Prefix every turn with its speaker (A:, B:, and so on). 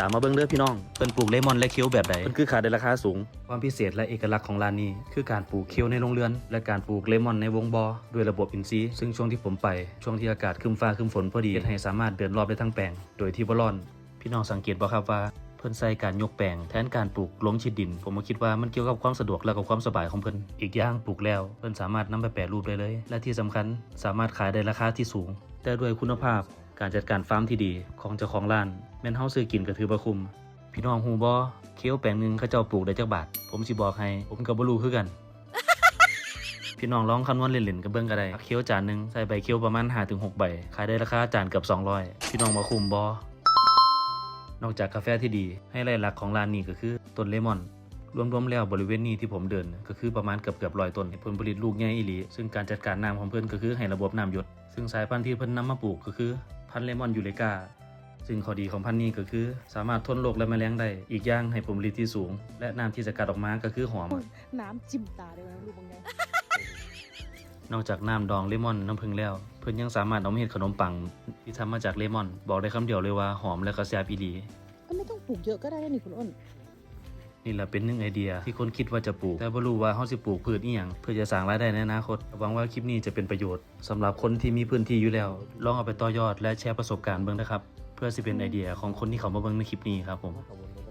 A: ตามมาเบิ่งเด้อพี่น้องเพิ่นปลูกเลมอนและเคี้ยวแบบใดเพิ่นคือขายได้ราคาสูง ความพิเศษและเอกลักษณ์ของร้านนี้ คือการปลูกเคี้ยวในโรงเรือน และการปลูกเลมอนในวงบอด้วยระบบอินทรีย์ซึ่งช่วงที่ผมไปช่วงที่อากาศครึ้มฟ้าครึ้มฝนพอดีเฮ็ดให้สามารถเดินรอบได้ทั้งแปลง โดยที่บ่ร้อน พี่น้องสังเกตบ่ครับว่าเพิ่นใส่การยกแปลงแทนการปลูกลงชิดดิน ผมก็คิดว่ามันเกี่ยวกับความสะดวกและกับความสบายของเพิ่นอีกอย่างปลูกแล้วเพิ่นสามารถนำไปแปรรูปได้เลย และที่สำคัญสามารถขายได้ราคาที่สูง แต่ด้วยคุณภาพ การจัดการฟาร์มที่ดีของเจ้าของร้าน แม่นเฮาซื้อกินก็ถือบ่คุ้มพี่น้องฮูบ่เคี้ยวแปลงหนึงเขาเจ้าปลูกได้จักบาท ผมสิบอกให้ ผมก็บ่รู้คือกัน พี่น้องลองคำนวณเล่นๆกับเบิ่งก็ได้เคี้ยวจานหนึงใส่ใบเคี้ยวประมาณ5-6ใบขายได้ราคาจานเกือบ200 พี่น้องว่าคุ้มบ่นอกจากกาแฟที่ดีให้ไลท์หลักของร้านนี้ก็คือต้นเลมอนรวมๆแล้วบริเวณนี้ที่ผมเดิน ก็คือประมาณเกือบเกือบร้อยต้นผลผลิตลูกใหญ่อีหลี ซึ่งการจัดการน้ำของเพิ่อนก็คือให้ระบบน้ำหยด ซึ่งสายพันธุ์ที่เพิ่นนำมาปลูกก็คือ พันธุ์เลมอนยูเลกาซึ่งข้อดีของพันธุ์นี้ก็คือ สามารถทนโรคและแมลงได้อีกอย่างให้ผลผลิตที่สูง และน้ำที่สกัดออกมาก็คือหอม
B: น้ำจิ้มตาได้ไหมลูกบางอย่าง
A: นอกจากน้ำดองเลมอนน้ำผึ้งแล้ว เพิ่นยังสามารถเอามาเฮ็ดขนมปัง ที่ทำมาจากเลมอน บอกได้คำเดียวเลยว่าหอมและก็แซ่บอีหลี
B: ก็ไม่ต้องปลูกเยอะก็ได้นี่คุณอ้น
A: นี่แหละเป็นหนึ่งไอเดียที่คนคิดว่าจะปลูก แต่บ่รู้ว่าเขาสิปลูกพืชอีหยังเพื่อจะสร้างรายได้ในอนาคตหวังว่าคลิปนี้จะเป็นประโยชน์สำหรับคนที่มีพื้นที่อยู่แล้ว ลองเอาไปต่อยอดและแชร์ประสบการณ์เบิ่งนะครับ เพื่อสิเป็นไอเดียของคนที่เขามาเบิ่งในคลิปนี้ครับผม
C: ขอบคุณ